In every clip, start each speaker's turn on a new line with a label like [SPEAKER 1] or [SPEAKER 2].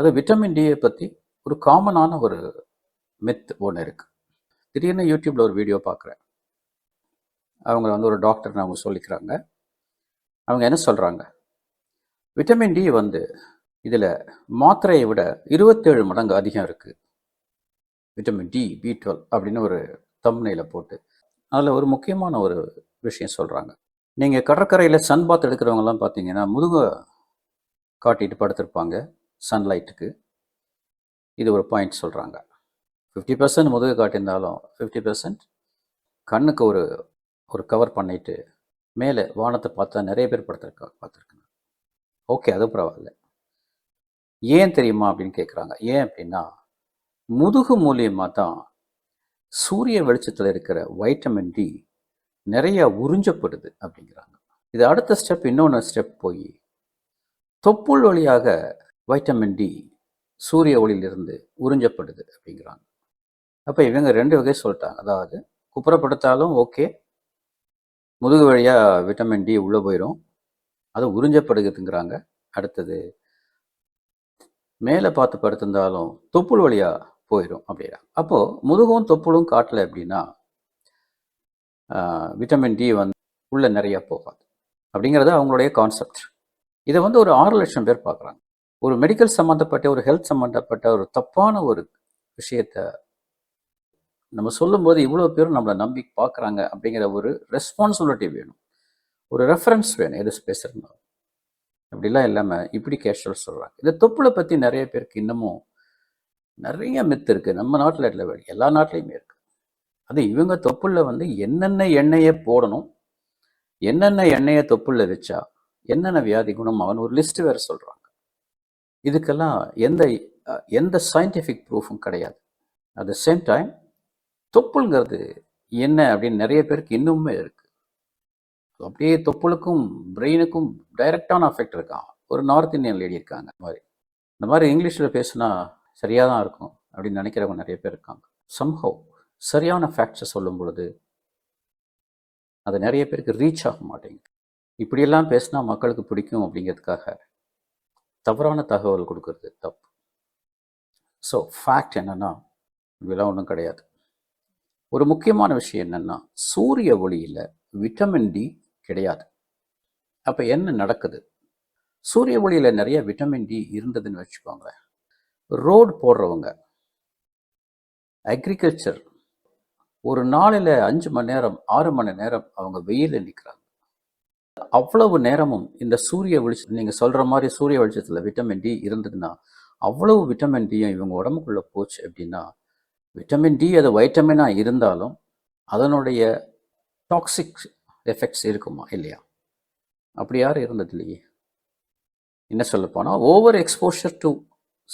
[SPEAKER 1] அது விட்டமின் டியை பற்றி ஒரு காமனான ஒரு மித் ஒன்று இருக்குது திடீர்னு யூடியூப்பில் ஒரு வீடியோ பார்க்குறேன் அவங்க வந்து ஒரு டாக்டர்னு அவங்க சொல்லிக்கிறாங்க. அவங்க என்ன சொல்கிறாங்க விட்டமின் டி வந்து இதில் மாத்திரையை விட இருபத்தேழு மடங்கு அதிகம் இருக்குது விட்டமின் டி பி டுவெல் அப்படின்னு ஒரு தம்னையில் போட்டு அதில் ஒரு முக்கியமான ஒரு விஷயம் சொல்கிறாங்க நீங்கள் கடற்கரையில் சன் பாத் எடுக்கிறவங்கலாம் பார்த்தீங்கன்னா முதுக காட்டிட்டு படுத்திருப்பாங்க. சன்லைட்டுக்கு இது ஒரு பாயிண்ட் சொல்கிறாங்க ஃபிஃப்டி பர்சன்ட் முதுகு காட்டியிருந்தாலும் ஃபிஃப்டி பர்சன்ட் கண்ணுக்கு ஒரு ஒரு கவர் பண்ணிட்டு மேலே வானத்தை பார்த்தா நிறைய பேர் படுத்திருக்கா பார்த்துருக்கேன் ஓகே அது பரவாயில்ல. ஏன் தெரியுமா அப்படின்னு கேட்குறாங்க ஏன் அப்படின்னா முதுகு மூலியமாக தான் சூரிய வெளிச்சத்தில் இருக்கிற வைட்டமின் டி நிறைய உறிஞ்சப்படுது அப்படிங்கிறாங்க. இது அடுத்த ஸ்டெப் இன்னொன்று ஸ்டெப் போய் தொப்புள் வழியாக வைட்டமின் டி சூரிய ஒளியிலிருந்து உறிஞ்சப்படுது அப்படிங்கிறாங்க. அப்போ இவங்க ரெண்டு வகை சொல்லிட்டாங்க. அதாவது குப்புறப்படுத்தாலும் ஓகே முதுகு வழியாக விட்டமின் டி உள்ளே போயிடும் அது உறிஞ்சப்படுகிறதுங்கிறாங்க. அடுத்தது மேலே பார்த்து படுத்திருந்தாலும் தொப்புள் வழியாக போயிடும் அப்படின்னா. அப்போது முதுகும் தொப்புளும் காட்டலை அப்படின்னா விட்டமின் டி வந்து உள்ளே நிறையா போகாது. அப்படிங்கிறது அவங்களுடைய கான்செப்ட். இதை வந்து ஒரு ஆறு லட்சம் பேர் பார்க்குறாங்க. ஒரு மெடிக்கல் சம்மந்தப்பட்ட ஒரு ஹெல்த் சம்மந்தப்பட்ட ஒரு தப்பான ஒரு விஷயத்த நம்ம சொல்லும்போது இவ்வளோ பேரும் நம்மளை நம்பி பார்க்குறாங்க அப்படிங்கிற ஒரு ரெஸ்பான்சிபிலிட்டி வேணும். ஒரு ரெஃபரன்ஸ் வேணும் எது பேசுகிறோம் அப்படிலாம் இல்லாமல் இப்படி கேஷுவல் சொல்கிறாங்க இந்த தொப்புளை பற்றி நிறைய பேருக்கு இன்னமும் நிறைய மித்து இருக்குது நம்ம நாட்டில் இல்லை எல்லா நாட்டிலையுமே இருக்குது அது இவங்க தொப்புளில் வந்து என்னென்ன எண்ணெயை போடணும் என்னென்ன எண்ணெயை தொப்புளில் வச்சா என்னென்ன வியாதி குணம் அவன் ஒரு லிஸ்ட் வேறு சொல்கிறாங்க இதுக்கெல்லாம் எந்த எந்த சயின்டிஃபிக் ப்ரூஃபும் கிடையாது. அட் த சேம் டைம் தொப்புளுங்கிறது என்ன அப்படின்னு நிறைய பேருக்கு இன்னுமே இருக்குது அப்படியே தொப்புளுக்கும் பிரெயினுக்கும் டைரக்டான அஃபெக்ட் இருக்கான் ஒரு நார்த் இந்தியன் லேடி இருக்காங்க இந்த மாதிரி. இந்த மாதிரி இங்கிலீஷில் பேசுனா சரியாக தான் இருக்கும் அப்படின்னு நினைக்கிறவங்க நிறைய பேர் இருக்காங்க. சம்ஹவ் சரியான ஃபேக்ட்ஸை சொல்லும் பொழுது அது நிறைய பேருக்கு ரீச் ஆக மாட்டேங்குது. இப்படியெல்லாம் பேசினா மக்களுக்கு பிடிக்கும் அப்படிங்கிறதுக்காக தவறான தகவல் கொடுக்கறது தப்பு. ஸோ ஃபேக்ட் என்னென்னா இதெல்லாம் ஒன்றும் கிடையாது. ஒரு முக்கியமான விஷயம் என்னன்னா சூரிய ஒளியில் விட்டமின் டி கிடையாது. அப்போ என்ன நடக்குது? சூரிய ஒளியில் நிறைய விட்டமின் டி இருந்ததுன்னு வச்சுக்கோங்களேன். ரோடு போடுறவங்க அக்ரிகல்ச்சர் ஒரு நாளில் அஞ்சு மணி நேரம் ஆறு மணி நேரம் அவங்க வெயிலில் நிற்கிறாங்க அவ்வளவு நேரமும் இந்த சூரிய வெளிச்சம் நீங்கள் சொல்கிற மாதிரி சூரிய வெளிச்சத்தில் விட்டமின் டி இருந்ததுன்னா அவ்வளவு விட்டமின் டியும் இவங்க உடம்புக்குள்ளே போச்சு அப்படின்னா விட்டமின் டி அது வைட்டமினாக இருந்தாலும் அதனுடைய டாக்ஸிக் எஃபெக்ட்ஸ் இருக்குமா இல்லையா? அப்படி யாரும் இருந்தது இல்லையே? என்ன சொல்லப்போனால் over exposure to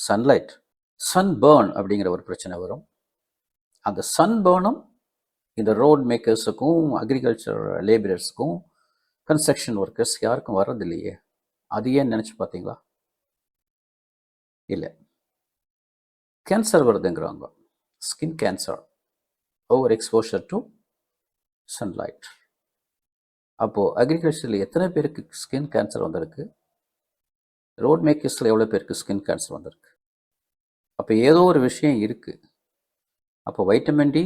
[SPEAKER 1] sunlight sunburn அப்படிங்கிற ஒரு பிரச்சனை வரும். அந்த சன் பேர்னும் இந்த ரோட் மேக்கர்ஸுக்கும் அக்ரிகல்ச்சர் லேபரர்ஸுக்கும் கன்ஸ்ட்ரக்ஷன் ஒர்க்கர்ஸ் யாருக்கும் வர்றது இல்லையே அது ஏன் நினச்சி பார்த்தீங்களா? இல்லை. Cancer வருதுங்கிறாங்க skin cancer over exposure to sunlight அப்போது அக்ரிகல்ச்சரில் எத்தனை பேருக்கு ஸ்கின் கேன்சர் வந்திருக்கு? ரோட் மேக்கர்ஸில் எவ்வளோ பேருக்கு ஸ்கின் கேன்சர் வந்திருக்கு? அப்போ ஏதோ ஒரு விஷயம் இருக்குது அப்போ வைட்டமின் டி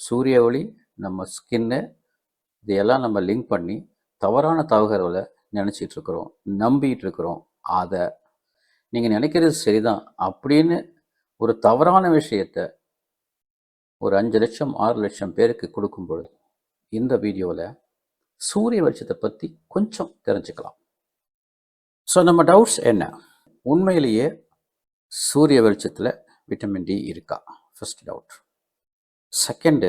[SPEAKER 1] சூரிய ஒளி நம்ம ஸ்கின்னு இதையெல்லாம் நம்ம லிங்க் பண்ணி தவறான தகவல்களை நினச்சிட்டு இருக்கிறோம் நம்பிட்டு இருக்கிறோம் அதை நீங்கள் நினைக்கிறது சரிதான். அப்படின்னு ஒரு தவறான விஷயத்த ஒரு அஞ்சு லட்சம் ஆறு லட்சம் பேருக்கு கொடுக்கும் பொழுது இந்த வீடியோவில் சூரிய வெளிச்சத்தை பற்றி கொஞ்சம் தெரிஞ்சுக்கலாம். ஸோ நம்ம டவுட்ஸ் என்ன? உண்மையிலேயே சூரிய வெளிச்சத்தில் விட்டமின் டி இருக்கா? ஃபஸ்ட் டவுட் செகண்டு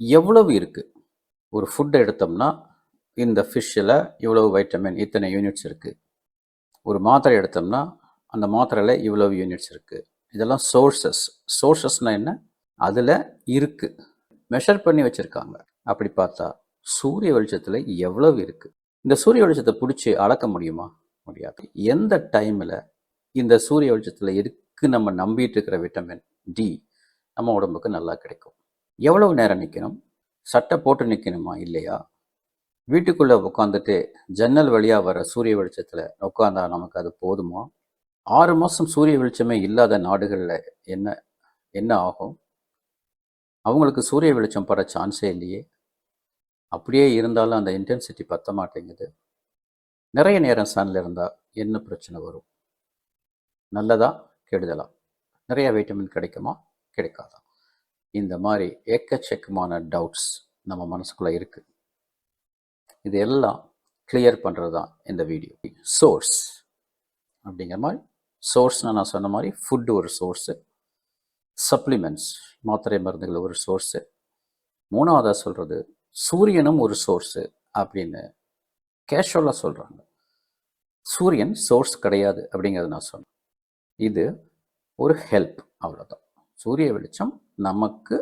[SPEAKER 1] எவ்வளவு இருக்குது ஒரு ஃபுட் எடுத்தோம்னா இந்த ஃபிஷ்ஷில் இவ்வளவு வைட்டமின் இத்தனை யூனிட்ஸ் இருக்குது ஒரு மாத்திரை எடுத்தோம்னா அந்த மாத்திரையில் இவ்வளவு யூனிட்ஸ் இருக்குது இதெல்லாம் சோர்சஸ் சோர்சஸ்னால் என்ன? அதில் இருக்குது மெஷர் பண்ணி வச்சுருக்காங்க. அப்படி பார்த்தா சூரிய வெளிச்சத்தில் எவ்வளவு இருக்குது இந்த சூரிய வெளிச்சத்தை பிடிச்சி அளக்க முடியுமா? முடியாது. எந்த டைமில் இந்த சூரிய வெளிச்சத்தில் இருக்கு நம்ம நம்பிட்டு இருக்கிற விட்டமின் டி நம்ம உடம்புக்கு நல்லா கிடைக்கும்? எவ்வளவு நேரம் நிற்கணும் சட்டை போட்டு நிற்கணுமா இல்லையா? வீட்டுக்குள்ளே உட்காந்துட்டு ஜன்னல் வழியாக வர சூரிய வெளிச்சத்தில் உட்காந்தா நமக்கு அது போதுமா? ஆறு மாதம் சூரிய வெளிச்சமே இல்லாத நாடுகளில் என்ன என்ன ஆகும்? அவங்களுக்கு சூரிய வெளிச்சம் பட சான்ஸே இல்லையே. அப்படியே இருந்தாலும் அந்த இன்டென்சிட்டி பத்த மாட்டேங்குது. நிறைய நேரம் சன்ல இருந்தால் என்ன பிரச்சனை வரும்? நல்லதா கெடுதலா? நிறைய வைட்டமின் கிடைக்குமா? கிடைக்காதா? இந்த மாதிரி எக்கச்சக்கமான டவுட்ஸ் நம்ம மனசுக்குள்ளே இருக்குது இது எல்லாம் கிளியர் பண்ணுறது தான் இந்த வீடியோ சோர்ஸ் அப்படிங்கிற மாதிரி சோர்ஸ்னால் நான் சொன்ன மாதிரி ஃபுட்டு ஒரு சோர்ஸு சப்ளிமெண்ட்ஸ் மாத்திரை மருந்துகள் ஒரு சோர்ஸு மூணாவதாக சொல்கிறது சூரியனும் ஒரு சோர்ஸு அப்படின்னு கேஷுவலாக சொல்கிறாங்க சூரியன் சோர்ஸ் கிடையாது அப்படிங்கிறத நான் சொன்னேன். இது ஒரு ஹெல்ப் அவ்வளோதான் சூரிய வெளிச்சம் நமக்கு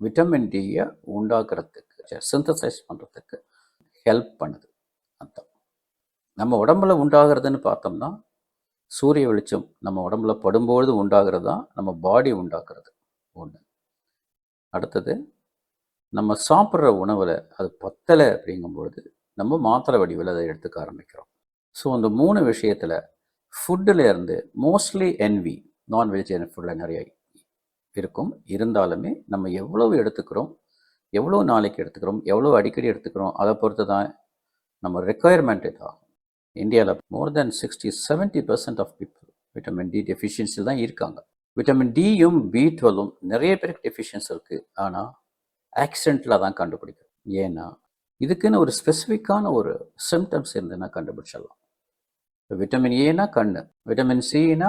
[SPEAKER 1] விட்டமின் டியை உண்டாக்குறதுக்கு சிந்தசைஸ் பண்ணுறதுக்கு ஹெல்ப் பண்ணுது. அர்த்தம். நம்ம உடம்புல உண்டாகிறதுன்னு பார்த்தோம்னா சூரிய வெளிச்சம் நம்ம உடம்புல படும்பொழுது உண்டாகிறது தான் நம்ம பாடி உண்டாக்குறது. ஒன்று அடுத்தது நம்ம சாப்பிட்ற உணவில் அது பத்தலை அப்படிங்கும்பொழுது நம்ம மாத்திரை வடிவில் அதை எடுத்துக்க ஆரம்பிக்கிறோம். ஸோ அந்த மூணு விஷயத்தில் ஃபுட்டில் இருந்து மோஸ்ட்லி என்வி நான் வெஜிடேரியன் ஃபுட்டில் நிறைய இருக்கும். இருந்தாலுமே நம்ம எவ்வளவு எடுத்துக்கிறோம் எவ்வளோ நாளைக்கு எடுத்துக்கிறோம் எவ்வளோ அடிக்கடி எடுத்துக்கிறோம் அதை பொறுத்து தான் நம்ம ரெக்குயர்மெண்ட் இதாகும் இந்தியாவில் more than sixty seventy percent of people vitamin D deficiency தான் இருக்காங்க. விட்டமின் டியும் பி டுவெல்லும் நிறைய பேருக்கு டெஃபிஷியன்சி இருக்குது ஆனால் ஆக்சிடென்ட்டில் தான் கண்டுபிடிக்கும் ஏன்னா இதுக்குன்னு ஒரு ஸ்பெசிஃபிக்கான ஒரு சிம்டம்ஸ் இருந்ததுன்னா கண்டுபிடிச்சிடலாம். விட்டமின் ஏனா கண் விட்டமின் சினா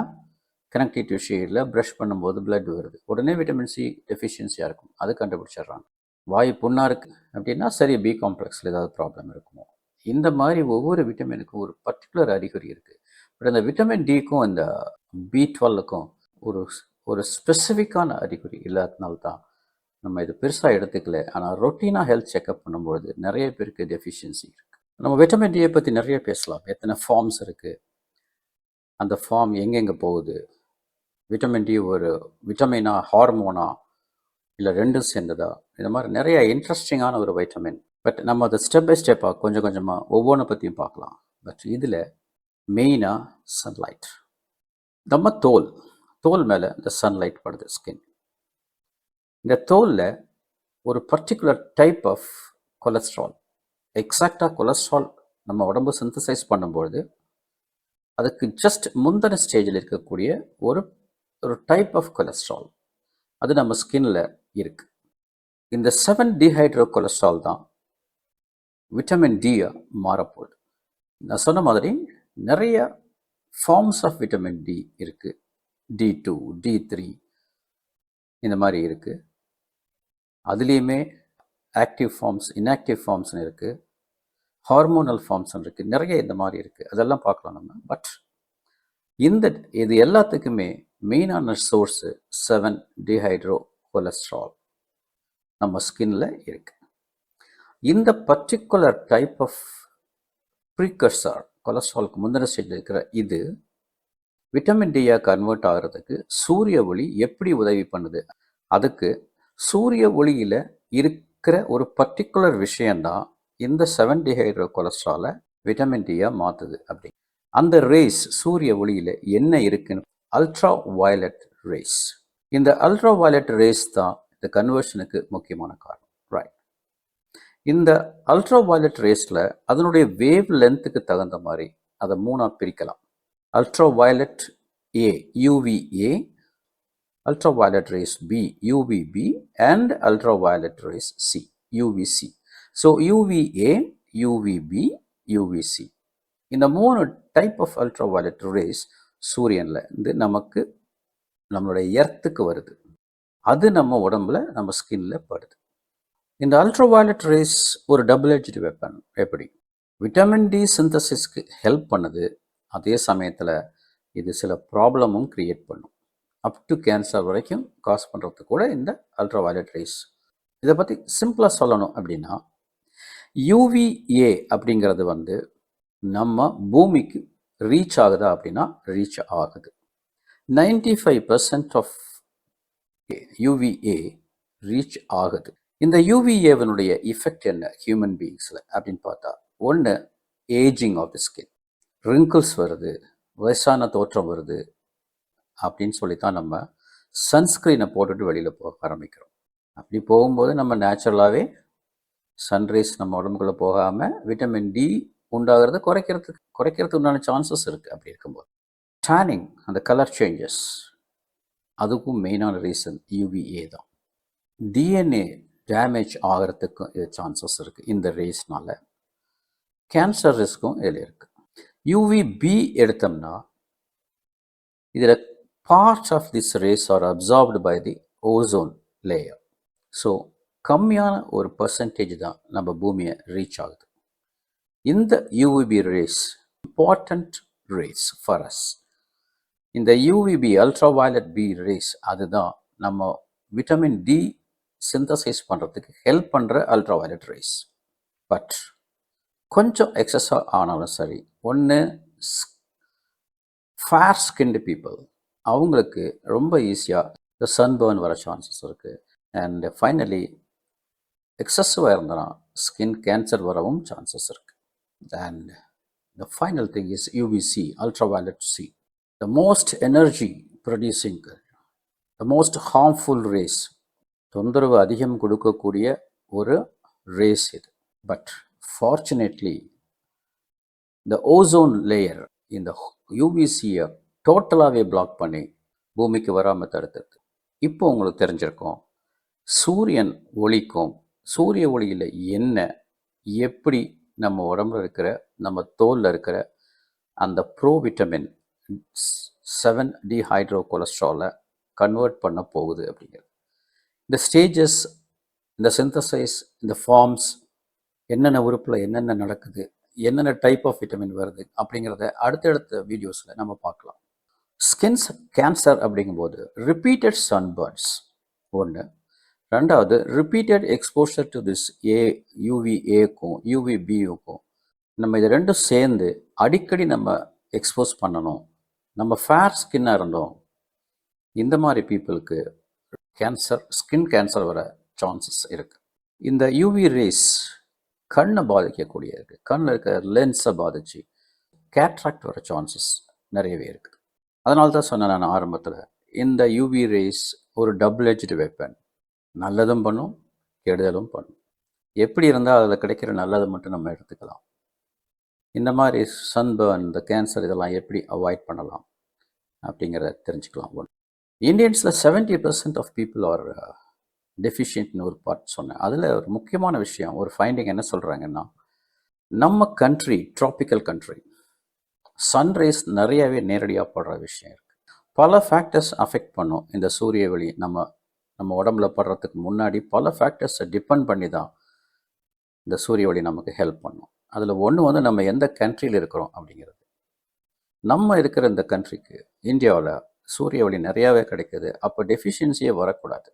[SPEAKER 1] கனெக்டிவ் டிஷ்யூயில் ப்ரஷ் பண்ணும்போது பிளட் வருது. உடனே விட்டமின் சி டெஃபிஷியன்சியாக இருக்கும். அது கண்டுபிடிச்சிடுறாங்க. வாய் புண்ணாக இருக்குது அப்படின்னா சரி பி காம்ப்ளெக்ஸில் ஏதாவது ப்ராப்ளம் இருக்குமோ? இந்த மாதிரி ஒவ்வொரு விட்டமினுக்கும் ஒரு பர்டிகுலர் அறிகுறி இருக்குது பட் அந்த விட்டமின் டிக்கும் அந்த பி டுவெல்லுக்கும் ஒரு ஒரு ஸ்பெசிஃபிக்கான அறிகுறி இல்லாதனால்தான் நம்ம இது பெருசாக எடுத்துக்கல. ஆனால் ரொட்டீனாக ஹெல்த் செக்அப் பண்ணும்பொழுது நிறைய பேருக்கு டெஃபிஷியன்சி இருக்குது நம்ம விட்டமின் டியை பற்றி நிறைய பேசலாம். எத்தனை ஃபார்ம்ஸ் இருக்குது அந்த ஃபார்ம் எங்கெங்கே போகுது? விட்டமின் டி ஒரு விட்டமினா ஹார்மோனா இல்லை ரெண்டும் சேர்ந்ததா? இந்த மாதிரி நிறைய இன்ட்ரெஸ்டிங்கான ஒரு வைட்டமின் பட் நம்ம அதை ஸ்டெப் பை ஸ்டெப்பாக கொஞ்சம் கொஞ்சமாக ஒவ்வொன்றை பற்றியும் பார்க்கலாம். பட் இதில் மெயினாக சன்லைட் நம்ம தோல். தோல் மேலே இந்த சன்லைட் படுது ஸ்கின் இந்த தோலில் ஒரு பர்டிகுலர் டைப் ஆஃப் கொலஸ்ட்ரால் எக்ஸாக்டாக கொலஸ்ட்ரால் நம்ம உடம்பு சிந்தசைஸ் பண்ணும்பொழுது அதுக்கு ஜஸ்ட் முந்தின ஸ்டேஜில் இருக்கக்கூடிய ஒரு ஒரு டைப் ஆஃப் கொலஸ்ட்ரால் அது நம்ம ஸ்கின்னில் இருக்கு. இந்த செவன் டிஹைட்ரோ கொலஸ்ட்ரால் தான் விட்டமின் டியா மாறப்போகுது. நான் சொன்ன மாதிரி நிறைய ஃபார்ம்ஸ் ஆஃப் விட்டமின் டி இருக்கு. டி டூ டி த்ரீ இந்த மாதிரி இருக்கு. அதுலேயுமே ஆக்டிவ் ஃபார்ம்ஸ் இன்ஆக்டிவ் ஃபார்ம்ஸ்னு இருக்கு. ஹார்மோனல் ஃபார்ம்ஸ் இருக்கு. நிறைய இந்த மாதிரி இருக்கு. அதெல்லாம் பார்க்கலாம் நம்ம. பட் இந்த இது எல்லாத்துக்குமே மெயினான சோர்ஸு செவன் டிஹைட்ரோ கொலஸ்ட்ரால் நம்ம ஸ்கின்ல இருக்கு. இந்த பர்டிகுலர் டைப் ஆஃப் ப்ரீகர்சர் கொலஸ்ட்ராலுக்கு முந்தின ஸ்டேஜில் இருக்கிற இது விட்டமின் டியா கன்வெர்ட் ஆகிறதுக்கு சூரிய ஒளி எப்படி உதவி பண்ணுது? அதுக்கு சூரிய ஒளியில் இருக்கிற ஒரு பர்டிகுலர் விஷயம்தான் இந்த செவன் டிஹைட்ரோ கொலஸ்ட்ராலை விட்டமின் டியா மாற்றுது அப்படி அந்த ரேஸ் சூரிய ஒளியில் என்ன இருக்குன்னு அல்ட்ரா வயலட் ரேஸ் இந்த அல்ட்ரா வயலட் ரேஸ் தான் இந்த கன்வர்ஷனுக்கு முக்கியமான காரணம். ரைட் இந்த அல்ட்ரா வயலட் ரேஸில் அதனுடைய வேவ் லென்த்துக்கு தகுந்த மாதிரி அதை மூணாக பிரிக்கலாம். Ultraviolet A UVA rays B UVB and ultra ultraviolet rays C UVC so UVA UVB UVC இந்த மூணு type of ultra violet rays சூரியனில் இருந்து நமக்கு நம்மளுடைய எர்த்துக்கு வருது. அது நம்ம உடம்புல நம்ம ஸ்கின்ல படுது. இந்த அல்ட்ரா வயலட் ரேஸ் ஒரு டபுள் ஹெச்டி வெப்பன் எப்படி? விட்டமின் டி சிந்தசிஸ்க்கு ஹெல்ப் பண்ணுது. அதே சமயத்தில் இது சில ப்ராப்ளமும் கிரியேட் பண்ணும். அப் டு கேன்சர் வரைக்கும் காஸ் பண்ணுறதுக்கு கூட இந்த அல்ட்ரா வயலட் ரேஸ் இதை பற்றி சிம்பிளாக சொல்லணும் அப்படின்னா யூவிஏ அப்படிங்கிறது வந்து நம்ம பூமிக்கு ரீச் ஆகுதா அப்படின்னா ரீச் ஆகுது. Ninety five percent of UVA reach ஆகுது. இந்த யூவிஏவனுடைய இஃபெக்ட் என்ன ஹியூமன் பீயிங்ஸில் அப்படின்னு பார்த்தா ஒன்று ageing of the skin wrinkles வருது வயசான தோற்றம் வருது அப்படின்னு சொல்லி தான் நம்ம சன்ஸ்க்ரீனை போட்டுட்டு வெளியில் போக ஆரம்பிக்கிறோம். அப்படி போகும்போது நம்ம நேச்சுரலாகவே சன்ரைஸ் நம்ம உடம்புக்குள்ளே போகாமல் விட்டமின் டி உண்டாகிறத குறைக்கிறதுக்கு குறைக்கிறதுக்கு உண்டான சான்சஸ் இருக்குது அப்படி இருக்கும்போது டேனிங் அந்த கலர் சேஞ்சஸ் அதுக்கும் மெயினான ரீசன் யூவிஏ தான். டிஎன்ஏ டேமேஜ் ஆகிறதுக்கும் இது சான்சஸ் இருக்குது இந்த ரேஸ்னால் கேன்சர் ரிஸ்க்கும் இதில் இருக்குது யூவிபி எடுத்தோம்னா இதில் parts of this rays are absorbed by the ozone layer so கம்மியான ஒரு பர்சன்டேஜ் தான் நம்ம பூமியை ரீச் ஆகுது. இந்த UVB rays important rays for us இந்த UVB ultra violet B rays அதுதான் நம்ம விட்டமின் டி சிந்தசைஸ் பண்ணுறதுக்கு ஹெல்ப் பண்ணுற அல்ட்ரா வயலட் ரேஸ் பட் கொஞ்சம் எக்ஸஸாக ஆனாலும் சரி ஒன்று ஃபேர் ஸ்கின்டு பீப்புள் அவங்களுக்கு ரொம்ப ஈஸியாக இந்த சன்பர்ன் வர சான்சஸ் இருக்குது அண்ட் ஃபைனலி எக்ஸசிவாக இருந்தனா ஸ்கின் கேன்சர் வரவும் சான்சஸ் இருக்குது and the final thing is UVC ultraviolet C the most energy producing, the most harmful rays தொந்தரவு அதிகம் கொடுக்கக்கூடிய ஒரு ரேஸ் இது. பட் ஃபார்ச்சுனேட்லி இந்த ஓசோன் லேயர் இந்த யூவிசியை டோட்டலாகவே பிளாக் பண்ணி பூமிக்கு வராமல் தடுத்தது. இப்போ உங்களுக்கு தெரிஞ்சிருக்கும் சூரியன் ஒளிக்கும் சூரிய ஒளியில் என்ன எப்படி நம்ம உடம்புல இருக்கிற நம்ம தோலில் இருக்கிற அந்த ப்ரோ விட்டமின் செவன் டிஹைட்ரோ கொலஸ்ட்ராலை கன்வெர்ட் பண்ண போகுது அப்படிங்கிறது. இந்த ஸ்டேஜஸ் இந்த சிந்தசைஸ் இந்த ஃபார்ம்ஸ் என்னென்ன உறுப்பில் என்னென்ன நடக்குது என்னென்ன டைப் ஆஃப் விட்டமின் வருது அப்படிங்கிறத அடுத்தடுத்த வீடியோஸில் நம்ம பார்க்கலாம். ஸ்கின்ஸ் கேன்சர் அப்படிங்கும்போது ரிப்பீட்டட் சன்பர்ன்ஸ் ஒன்று ரெண்டாவது repeated exposure to this A யூவிஏக்கும் யூவிபியுக்கும் நம்ம இது ரெண்டும் சேர்ந்து அடிக்கடி நம்ம எக்ஸ்போஸ் பண்ணணும். நம்ம ஃபேர் ஸ்கின்னாக இருந்தோம். இந்த மாதிரி பீப்புளுக்கு கேன்சர் ஸ்கின் கேன்சர் வர சான்சஸ் இருக்குது இந்த யூவி ரேஸ் கண்ணை பாதிக்கக்கூடிய இருக்குது கண்ணில் இருக்கிற லென்ஸை பாதிச்சு கேட்ராக்ட் வர சான்சஸ் நிறையவே இருக்குது அதனால தான் சொன்னேன் நான் ஆரம்பத்தில் இந்த யூவி ரேஸ் ஒரு டபுள் எஜ்டு வெப்பன் நல்லதும் பண்ணும் கெடுதலும் பண்ணும். எப்படி இருந்தால் அதில் கிடைக்கிற நல்லதை மட்டும் நம்ம எடுத்துக்கலாம். இந்த மாதிரி சன்பர்ன் இந்த கேன்சர் இதெல்லாம் எப்படி அவாய்ட் பண்ணலாம் அப்படிங்கிறத தெரிஞ்சுக்கலாம். ஒன்று இந்தியன்ஸில் seventy percent of people are டெஃபிஷியன்ட்னு ஒரு பார்ட் சொன்னேன். அதில் ஒரு முக்கியமான விஷயம் ஒரு ஃபைண்டிங் என்ன சொல்கிறாங்கன்னா நம்ம கண்ட்ரி ட்ராபிக்கல் கண்ட்ரி சன்ரைஸ் நிறையவே நேரடியாக படுற விஷயம் இருக்குது பல ஃபேக்டர்ஸ் அஃபெக்ட் பண்ணும். இந்த சூரிய வெளி நம்ம நம்ம உடம்புல படுறதுக்கு முன்னாடி பல ஃபேக்டர்ஸை டிபெண்ட் பண்ணி தான் இந்த சூரிய ஒளி நமக்கு ஹெல்ப் பண்ணும். அதில் ஒன்று வந்து நம்ம எந்த கண்ட்ரியில் இருக்கிறோம் அப்படிங்கிறது. நம்ம இருக்கிற இந்த கண்ட்ரிக்கு இந்தியாவில் சூரிய ஒளி நிறையாவே கிடைக்குது. அப்போ டெஃபிஷியன்சியே வரக்கூடாது.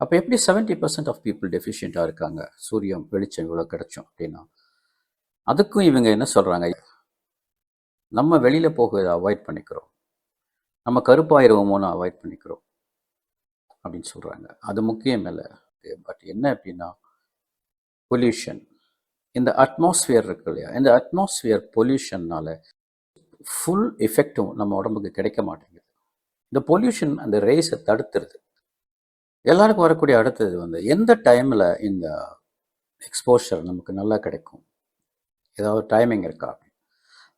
[SPEAKER 1] அப்போ எப்படி செவன்ட்டி பர்சன்ட் ஆஃப் பீப்புள் டெஃபிஷியண்ட்டாக இருக்காங்க? சூரியம் வெளிச்சம் இவ்வளோ கிடைச்சோம் அப்படின்னா அதுக்கும் இவங்க என்ன சொல்கிறாங்க நம்ம வெளியில் போகிறத அவாய்ட் பண்ணிக்கிறோம். நம்ம கருப்பாயிருவோமோன்னு அவாய்ட் பண்ணிக்கிறோம் அப்படின்னு சொல்கிறாங்க அது முக்கியம் இல்லை. பட் என்ன அப்படின்னா பொல்யூஷன் இந்த அட்மாஸ்பியர் இருக்கு இல்லையா? இந்த அட்மாஸ்பியர் பொல்யூஷன்னால் ஃபுல் எஃபெக்டும் நம்ம உடம்புக்கு கிடைக்க மாட்டேங்குது. இந்த பொல்யூஷன் அந்த ரேஸை தடுத்துருது. எல்லாருக்கும் வரக்கூடிய அடுத்தது வந்து எந்த டைமில் இந்த எக்ஸ்போஷர் நமக்கு நல்லா கிடைக்கும்? ஏதாவது டைமிங் இருக்கா?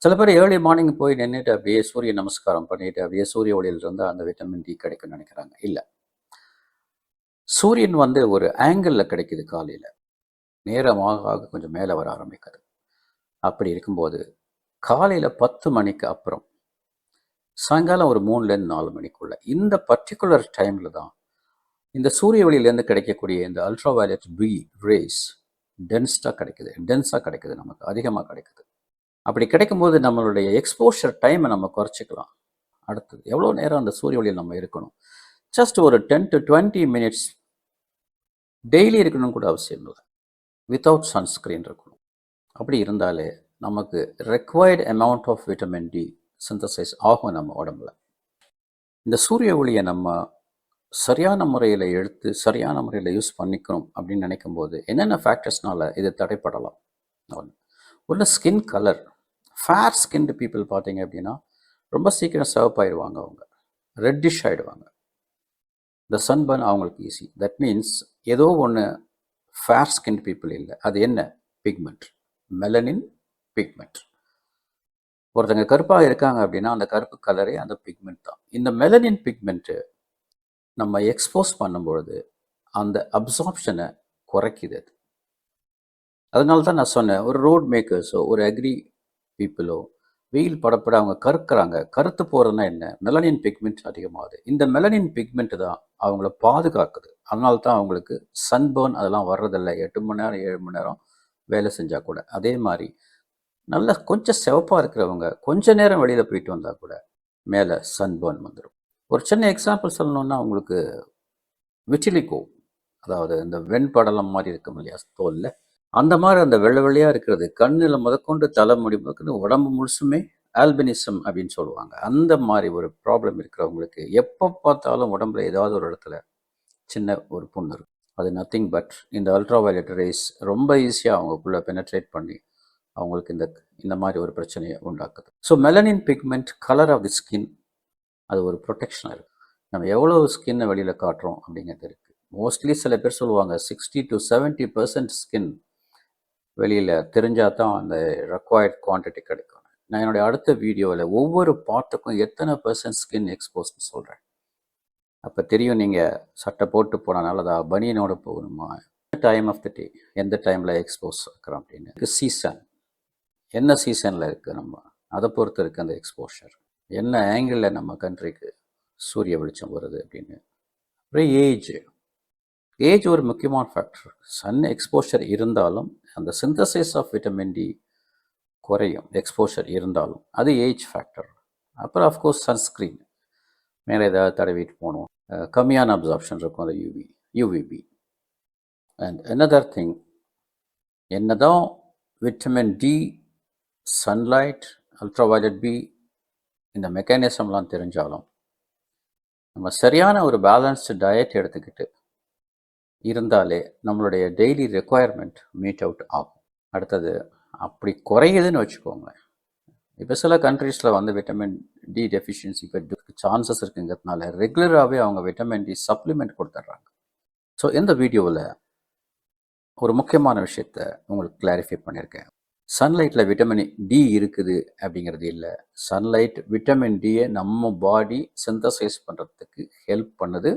[SPEAKER 1] சில பேர் ஏர்லி மார்னிங் போய் நின்றுட்டு அப்படியே சூரிய நமஸ்காரம் பண்ணிட்டு அப்படியே சூரிய ஒளியில் இருந்தால் அந்த விட்டமின் டி கிடைக்கும்னு நினைக்கிறாங்க. இல்லை. சூரியன் வந்து ஒரு ஆங்கிளில் கிடைக்குது காலையில். நேரமாக ஆக கொஞ்சம் மேலே வர ஆரம்பிக்குது. அப்படி இருக்கும்போது காலையில் பத்து மணிக்கு அப்புறம் சாயங்காலம் ஒரு மூணுலேருந்து நாலு மணிக்குள்ள இந்த பர்டிகுலர் டைமில் தான் இந்த சூரிய ஒளியிலேருந்து கிடைக்கக்கூடிய இந்த அல்ட்ரா வயலட் பி ரேஸ் டென்ஸ்டாக கிடைக்குது. டென்ஸாக கிடைக்குது நமக்கு அதிகமாக கிடைக்குது. அப்படி கிடைக்கும்போது நம்மளுடைய எக்ஸ்போஷர் டைமை நம்ம குறைச்சிக்கலாம். அடுத்தது எவ்வளோ நேரம் அந்த சூரிய ஒளியில் நம்ம இருக்கணும்? ஜஸ்ட் ஒரு ten to twenty minutes daily இருக்கணும் கூட அவசியம் இல்லை. வித்தவுட் சன்ஸ்க்ரீன் இருக்கணும். அப்படி இருந்தாலே நமக்கு required amount of vitamin D synthesize ஆகும் நம்ம உடம்புல. இந்த சூரிய ஒளியை நம்ம சரியான முறையில் எடுத்து சரியான முறையில் யூஸ் பண்ணிக்கணும் அப்படின்னு நினைக்கும் போது என்னென்ன ஃபேக்டர்ஸ்னால இது தடைப்படலாம்? ஒன்று ஒன்று skin colour fair skinned people பார்த்தீங்க அப்படின்னா ரொம்ப சீக்கிரம் சிவப்பாயிடுவாங்க அவங்க. ரெட்டிஷ் ஆகிடுவாங்க இந்த சன்பர்ன் அவங்களுக்கு ஈஸி தட் மீன்ஸ் ஏதோ ஒன்று ஃபேர் ஸ்கின் பீப்புள் இல்லை. அது என்ன? பிக்மெண்ட் மெலனின் பிக்மெண்ட் ஒருத்தங்க கருப்பாக இருக்காங்க அப்படின்னா அந்த கருப்பு கலரே அந்த பிக்மெண்ட் தான். இந்த மெலனின் பிக்மெண்ட்டு நம்ம எக்ஸ்போஸ் பண்ணும்பொழுது அந்த அப்சார்ப்ஷனை குறைக்குது அது. அதனால தான் நான் சொன்னேன் ஒரு ரோட் மேக்கர்ஸோ ஒரு அக்ரி பீப்புளோ வெயில் படப்பட அவங்க கருக்கிறாங்க கருத்து போகிறதுனா என்ன? மெலனின் பிக்மெண்ட் அதிகமாகுது. இந்த மெலனின் பிக்மெண்ட் தான் அவங்கள பாதுகாக்குது. அதனால தான் அவங்களுக்கு சன்பர்ன் அதெல்லாம் வர்றதில்ல. எட்டு மணி நேரம் ஏழு மணி நேரம் வேலை செஞ்சால் கூட. அதே மாதிரி நல்லா கொஞ்சம் சிவப்பாக இருக்கிறவங்க கொஞ்ச நேரம் வெளியில் போயிட்டு வந்தால் கூட மேலே சன்பர்ன் வந்துடும் ஒரு சின்ன எக்ஸாம்பிள் சொல்லணுன்னா உங்களுக்கு விட்டிலிகோ அதாவது இந்த வெண்படலம் மாதிரி இருக்கும் இல்லையா? தோலில். அந்த மாதிரி அந்த வெள்ளை வெள்ளையாக இருக்கிறது. கண்ணில் முதற்கொண்டு தலைமுடி முதற்கொண்டு உடம்பு முழுசுமே ஆல்பினிசம் அப்படின்னு சொல்லுவாங்க. அந்த மாதிரி ஒரு ப்ராப்ளம் இருக்கிறவங்களுக்கு எப்போ பார்த்தாலும் உடம்புல ஏதாவது ஒரு இடத்துல சின்ன ஒரு புண்ணு இருக்கும். அது நத்திங் பட் இந்த அல்ட்ரா வயலட் ரேஸ் ரொம்ப ஈஸியாக அவங்களுக்குள்ளே பெனட்ரேட் பண்ணி அவங்களுக்கு இந்த இந்த மாதிரி ஒரு பிரச்சனையை உண்டாக்குது. So melanin pigment colour of the skin அது ஒரு ப்ரொடெக்ஷனாக இருக்குது நம்ம எவ்வளோ ஸ்கின்னை வெளியில் காட்டுறோம் அப்படிங்கிறது இருக்குது மோஸ்ட்லி சில பேர் சொல்லுவாங்க sixty to seventy percent skin வெளியில் தெரிஞ்சால் தான் அந்த ரெக்வயர்ட் குவான்டிட்டி கிடைக்கும். நான் என்னுடைய அடுத்த வீடியோவில் ஒவ்வொரு பார்ட்டுக்கும் எத்தனை பர்சன்ட் ஸ்கின் எக்ஸ்போஸ்னு சொல்கிறேன் அப்போ தெரியும் நீங்கள் சட்டை போட்டு போனால் நல்லதா பனியனோட போகணுமா டைம் ஆஃப் த டே எந்த டைமில் எக்ஸ்போஸ் இருக்கிறோம் அப்படின்னு. சீசன் என்ன சீசனில் இருக்குது நம்ம? அதை பொறுத்து இருக்குது அந்த எக்ஸ்போஷர் என்ன ஆங்கிளில் நம்ம கண்ட்ரிக்கு சூரிய வெளிச்சம் வருது அப்படின்னு. அப்புறம் ஏஜ் ஏஜ் ஒரு முக்கியமான ஃபேக்டர் சன் எக்ஸ்போஷர் இருந்தாலும் அந்த சிந்தசைஸ் ஆஃப் விட்டமின் டி குறையும் எக்ஸ்போஷர் இருந்தாலும். அது ஏஜ் ஃபேக்டர் அப்புறம் அஃப்கோர்ஸ் சன்ஸ்க்ரீன் மேலே ஏதாவது தடவிட்டு போகணும். கம்மியான அப்சார்ப்ஷன் இருக்கும் அந்த UV UVB and another thing என்னதான் vitamin D sunlight ultraviolet B இந்த மெக்கானிசம்லாம் தெரிஞ்சாலும் நம்ம சரியான ஒரு பேலன்ஸ்டு டயட் எடுத்துக்கிட்டு இருந்தாலே நம்மளுடைய டெய்லி ரெக்குவயர்மெண்ட் மீட் அவுட் ஆகும். அடுத்தது அப்படி குறையுதுன்னு வச்சுக்கோங்க இப்போ சில கண்ட்ரீஸில் வந்து விட்டமின் டி டெஃபிஷியன்சி இப்போ சான்சஸ் இருக்குங்கிறதுனால ரெகுலராகவே அவங்க விட்டமின் டி சப்ளிமெண்ட் கொடுத்துட்றாங்க. ஸோ இந்த வீடியோவில் ஒரு முக்கியமான விஷயத்த உங்களுக்கு கிளாரிஃபை பண்ணியிருக்கேன். சன்லைட்டில் விட்டமின் டி இருக்குது அப்படிங்கிறது இல்லை. சன்லைட் விட்டமின் டியை நம்ம பாடி சிந்தசைஸ் பண்ணுறதுக்கு ஹெல்ப் பண்ணுது.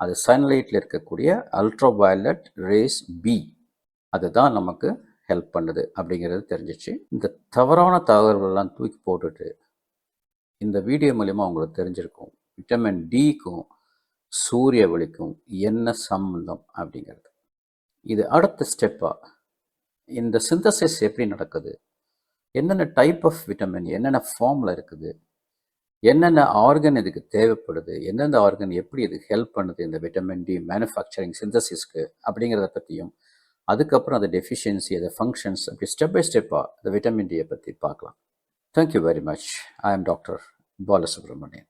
[SPEAKER 1] அது சன்லைட்டில் இருக்கக்கூடிய அல்ட்ரா வயலட் ரேஸ் பி அதுதான் நமக்கு ஹெல்ப் பண்ணுது அப்படிங்கிறது தெரிஞ்சிச்சு. இந்த தவறான தகவல்கள்லாம் தூக்கி போட்டுட்டு இந்த வீடியோ மூலிமா உங்களுக்கு தெரிஞ்சிருக்கும். விட்டமின் டிக்கும் சூரிய ஒளிக்கும் என்ன சம்பந்தம் அப்படிங்கிறது. இது அடுத்த ஸ்டெப்பாக இந்த சிந்தசிஸ் எப்படி நடக்குது? என்னென்ன டைப் ஆஃப் விட்டமின் என்னென்ன ஃபார்மில் இருக்குது? என்னென்ன ஆர்கன் இதுக்கு தேவைப்படுது? எந்தெந்த ஆர்கன் எப்படி இது ஹெல்ப் பண்ணுது? இந்த விட்டமின் டி மேனுஃபேக்சரிங் சிந்தசிஸ்க்கு அப்படிங்கிறத பற்றியும் அதுக்கப்புறம் அது டெஃபிஷியன்சி அது ஃபங்க்ஷன்ஸ் அப்படி ஸ்டெப் பை ஸ்டெப்பாக இந்த விட்டமின் டியை பற்றி பார்க்கலாம். Thank you very much I am doctor Balasubramanian